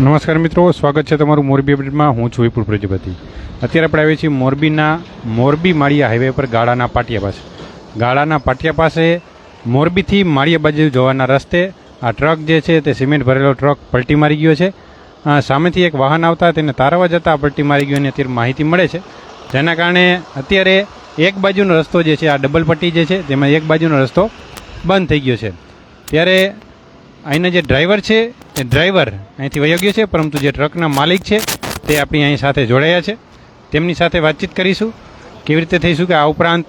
નમસ્કાર મિત્રો, સ્વાગત છે તમારું મોરબી અપડેટમાં. હું છું વિપુલ પ્રજાપતિ. અત્યારે આપણે આવીએ છીએ મોરબીના, મોરબી માળિયા હાઈવે પર ગાળાના પાટિયા પાસે. ગાળાના પાટિયા પાસે મોરબીથી માળિયા બાજુ જવાના રસ્તે આ ટ્રક જે છે તે સિમેન્ટ ભરેલો ટ્રક પલટી મારી ગયો છે. સામેથી એક વાહન આવતા તેને તારવા જતાં પલટી મારી ગયો અને અત્યારે માહિતી મળે છે. જેના કારણે અત્યારે એક બાજુનો રસ્તો જે છે, આ ડબલ પટ્ટી જે છે, તેમાં એક બાજુનો રસ્તો બંધ થઈ ગયો છે. ત્યારે અહીંના જે ડ્રાઈવર છે એ ડ્રાઈવર અહીંથી વયોગ્ય છે પરંતુ જે ટ્રકના માલિક છે તે આપણી અહીં સાથે જોડાયા છે. તેમની સાથે વાતચીત કરીશું. કેવી રીતે થઈશું કે આ ઉપરાંત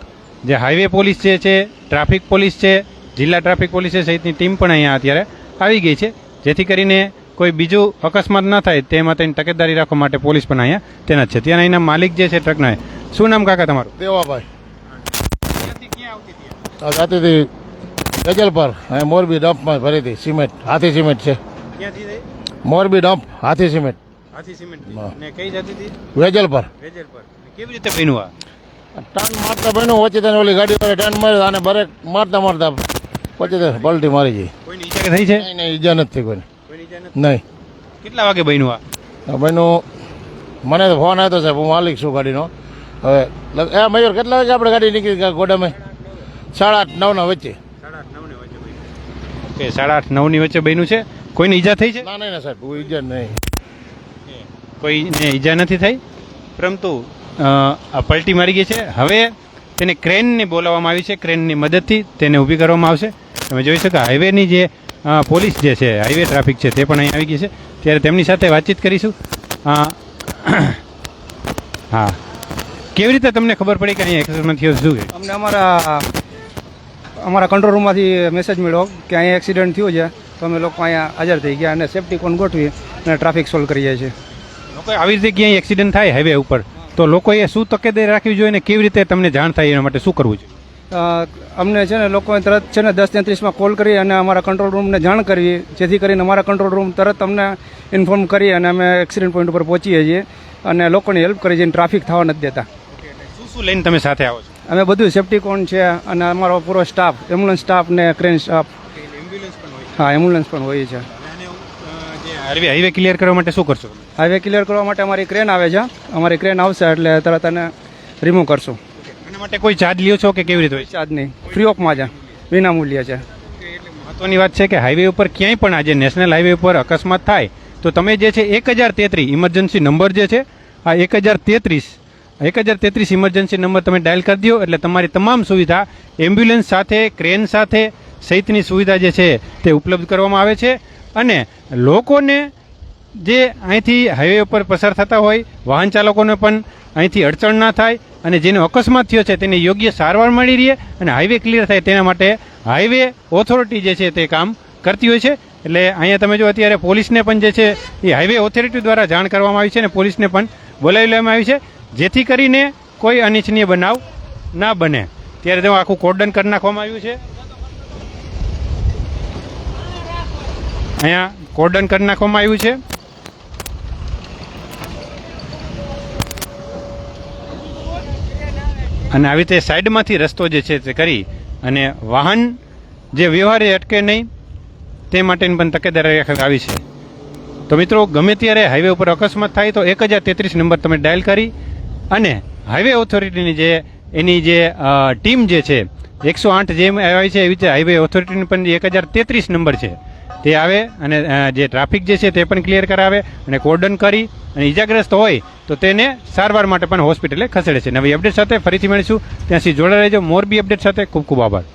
જે હાઈવે પોલીસ જે છે ટ્રાફિક પોલીસ છે જિલ્લા ટ્રાફિક પોલીસ છે સહિતની ટીમ પણ અહીંયા અત્યારે આવી ગઈ છે. જેથી કરીને કોઈ બીજું અકસ્માત ન થાય તે માટેની તકેદારી રાખવા માટે પોલીસ પણ અહીંયા તેના છે. ત્યાં અહીંના માલિક જે છે ટ્રકના શું નામ કાકા તમારું? દેવાભાઈ. આ જાતી પર અહીં મોરબી ડમ્પમાં ભરી સિમેન્ટ. હાથી સિમેન્ટ છે. Morbi dump Hathi cement. હા. ને કઈ જતી હતી વેજલ પર. વેજર કેવી રીતે બન્યું આ? ટર્ન મારતા બન્યું ઓછી તને ઓલી ગાડી પર ટર્ન માર્યો અને બ્રેક મારતા મારતા પછી તે પલટી મારી ગઈ. કોઈની ઈજા થઈ છે? નહીં ઈજા નથી કોઈને. નહીં. કેટલા વાગે બન્યું આ? આ બન્યું મને તો ફોન આવ્યો સાહેબ હું માલિક છું ગાડીનો. હવે એ મયુર કેટલા વાગે આપણે ગાડી નીકળી ગયા ગોડામાં સાડા આઠ નવના વચ્ચે. ઓકે સાડા આઠ નવની વચ્ચે બન્યું છે? કોઈને ઈજા થઈ છે? ના ના સાહેબ કોઈ ઈજા નહીં. કોઈને ઈજા નથી થઈ? પરંતુ આ પલટી મારી ગઈ છે. હવે તેને ક્રેનને બોલાવવામાં આવી છે. ક્રેનની મદદથી તેને ઊભી કરવામાં આવશે. તમે જોઈ શકો હાઈવેની જે પોલીસ જે છે હાઈવે ટ્રાફિક છે તે પણ અહીં આવી ગઈ છે. ત્યારે તેમની સાથે વાતચીત કરીશું. હા. કેવી રીતે તમને ખબર પડી કે અહીંયા એક્સિડન્ટ થયો છે? શું અમને અમારા અમારા કંટ્રોલ રૂમમાંથી મેસેજ મળ્યો કે અહીંયા એક્સિડન્ટ થયો છે તો અમે લોકો અહીંયા હાજર થઈ ગયા અને સેફટી કોણ ગોઠવી અને ટ્રાફિક સોલ્વ કરીએ છીએ લોકો આવી રીતે ક્યાંય એક્સિડન્ટ થાય હાઈવે ઉપર તો લોકોએ શું તકેદારી રાખવી જોઈએ અને કેવી રીતે તમને જાણ થાય એના માટે શું કરવું જોઈએ? અમને છે ને લોકોએ તરત છે ને દસ તેત્રીસમાં કોલ કરી અને અમારા કંટ્રોલ રૂમને જાણ કરવી જેથી કરીને અમારા કંટ્રોલ રૂમ તરત અમને ઇન્ફોર્મ કરી અને અમે એક્સિડન્ટ પોઈન્ટ ઉપર પહોંચીએ છીએ અને લોકોને હેલ્પ કરી જઈને ટ્રાફિક થવા નથી દેતા. શું શું લઈને તમે સાથે આવો છો? અમે બધું સેફટી કોણ છે અને અમારો પૂરો સ્ટાફ એમ્બ્યુલન્સ સ્ટાફ ને ક્રેન સ્ટાફ હા એમ્બ્યુલન્સ પણ હોય છે. હાઈવે હાઈવે ક્લિયર કરવા માટે શું કરશો? હાઈવે ક્લિયર કરવા માટે અમારી ક્રેન આવે છે. અમારી ક્રેન આવશે એટલે તરત એને રિમૂવ કરશું. એના માટે કોઈ ચાર્જ લ્યો છો કે કેવી રીતે હોય? ચાર્જ નહીં. ફ્રી ઓફમાં છે વિના મૂલ્ય છે. મહત્વની વાત છે કે હાઈવે ઉપર ક્યાંય પણ આજે નેશનલ હાઈવે ઉપર અકસ્માત થાય તો તમે જે છે એક હજાર તેત્રીસ ઇમરજન્સી નંબર જે છે આ એક હજાર તેત્રીસ એક હજાર તેત્રીસ ઇમરજન્સી નંબર તમે ડાયલ કરી દો એટલે તમારી તમામ સુવિધા એમ્બ્યુલન્સ સાથે ક્રેન સાથે સહિતની સુવિધા જે છે તે ઉપલબ્ધ કરવામાં આવે છે. અને લોકોને જે અહીંથી હાઈવે ઉપર પસાર થતા હોય, વાહન ચાલકોને પણ અહીંથી અડચણ ના થાય અને જેનો અકસ્માત થયો છે તેને યોગ્ય સારવાર મળી રહે અને હાઈવે ક્લિયર થાય તેના માટે હાઈવે ઓથોરિટી જે છે તે કામ કરતી હોય છે. એટલે અહીંયા તમે જો અત્યારે પોલીસને પણ જે છે એ હાઈવે ઓથોરિટી દ્વારા જાણ કરવામાં આવી છે અને પોલીસને પણ બોલાવી લેવામાં આવી છે. જેથી કરીને કોઈ અનિચ્છનીય બનાવ ના બને. ત્યારે તેમાં આખું કોર્ડન કરી નાખવામાં આવ્યું છે. અહીંયા કોર્ડન કરી નાખવામાં આવ્યું છે. અને આવી રીતે સાઈડમાંથી રસ્તો જે છે તે કરી અને વાહન જે વ્યવહારે અટકે નહીં, તે માટેની પણ તકેદારી રાખવામાં આવી છે. તો મિત્રો, ગમે ત્યારે હાઈવે ઉપર અકસ્માત થાય તો એક હજાર તેત્રીસ નંબર તમે ડાયલ કરી અને હાઈવે ઓથોરિટીની જે, એની જે ટીમ જે છે, એકસો આઠ જેમ આવી છે, એવી રીતે હાઈવે ઓથોરિટીની પણ એક હજાર તેત્રીસ નંબર છે. તે આવે અને જે ટ્રાફિક જે છે તે પણ ક્લિયર કરાવે અને કોર્ડન કરી અને ઇજાગ્રસ્ત હોય તો તેને સારવાર માટે પણ હોસ્પિટલે ખસેડે છે. નવી અપડેટ સાથે ફરીથી મળીશું. ત્યાં સુધી જોડાઈ રહેજો. મોરબી અપડેટ સાથે ખૂબ ખૂબ આભાર.